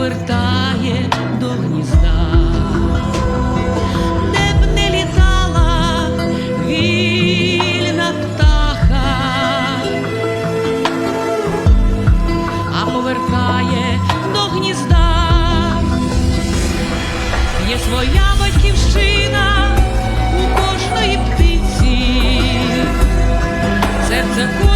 повертає до гнізда, де б не літала вільна птаха, а повертає до гнізда, є своя батьківщина у кожної птиці, серце.